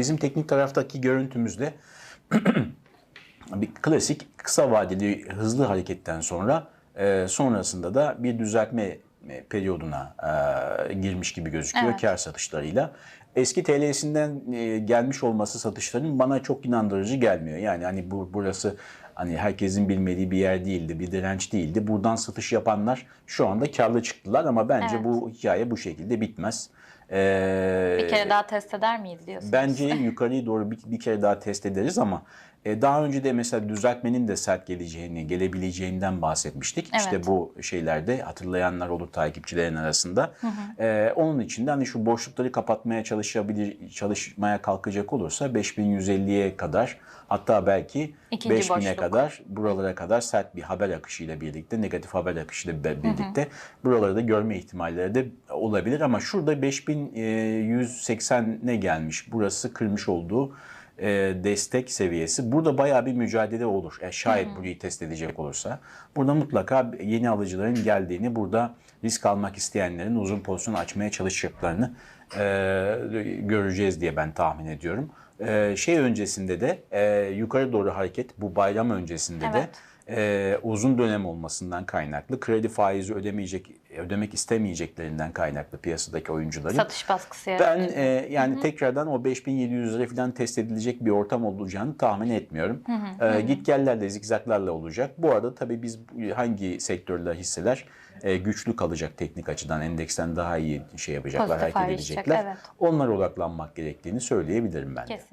Bizim teknik taraftaki görüntümüzde bir klasik kısa vadeli hızlı hareketten sonra e, sonrasında da bir düzeltme e, periyoduna e, girmiş gibi gözüküyor Evet. kar satışlarıyla. Eski TL'sinden e, gelmiş olması satışların bana çok inandırıcı gelmiyor. Yani hani bu burası hani herkesin bilmediği bir yer değildi, bir direnç değildi. Buradan satış yapanlar şu anda karlı çıktılar ama bence Evet. bu hikaye bu şekilde bitmez. E, Bir kere daha test eder miyiz diyorsunuz? Bence yukarıya doğru bir, bir kere daha test ederiz ama e, daha önce de mesela düzeltmenin de sert geleceğini, gelebileceğinden bahsetmiştik. Evet. İşte bu şeylerde hatırlayanlar olur takipçilerin arasında. E, onun için de hani şu boşlukları kapatmaya çalışabilir, çalışmaya kalkacak olursa 5150'ye kadar hatta belki İkinci 5000'e boşluk. Kadar buralara kadar sert bir haber akışıyla birlikte, negatif haber akışıyla birlikte buraları da görme ihtimalleri de olabilir ama şurada 5180'e gelmiş. Burası kırmış olduğu e, destek seviyesi. Burada bayağı bir mücadele olur. E, şayet burayı test edecek olursa. Burada mutlaka yeni alıcıların geldiğini, burada risk almak isteyenlerin uzun pozisyon açmaya çalışacaklarını e, göreceğiz diye ben tahmin ediyorum. E, şey öncesinde de e, yukarı doğru hareket bu bayram öncesinde de Evet. e, uzun dönem olmasından kaynaklı kredi faizi ödemeyecek ödemek istemeyeceklerinden kaynaklı piyasadaki oyuncuların Satış baskısı ben yaratıyor. e, yani tekrardan o 5700 lira falan test edilecek bir ortam olacağını tahmin etmiyorum. E, git gellerle zigzaglarla olacak. Bu arada tabii biz hangi sektörler hisseler e, güçlü kalacak teknik açıdan endeksten daha iyi şey yapacaklar, Pozitif hareket edecekler. evet. Onlara odaklanmak gerektiğini söyleyebilirim ben. de. Kesinlikle.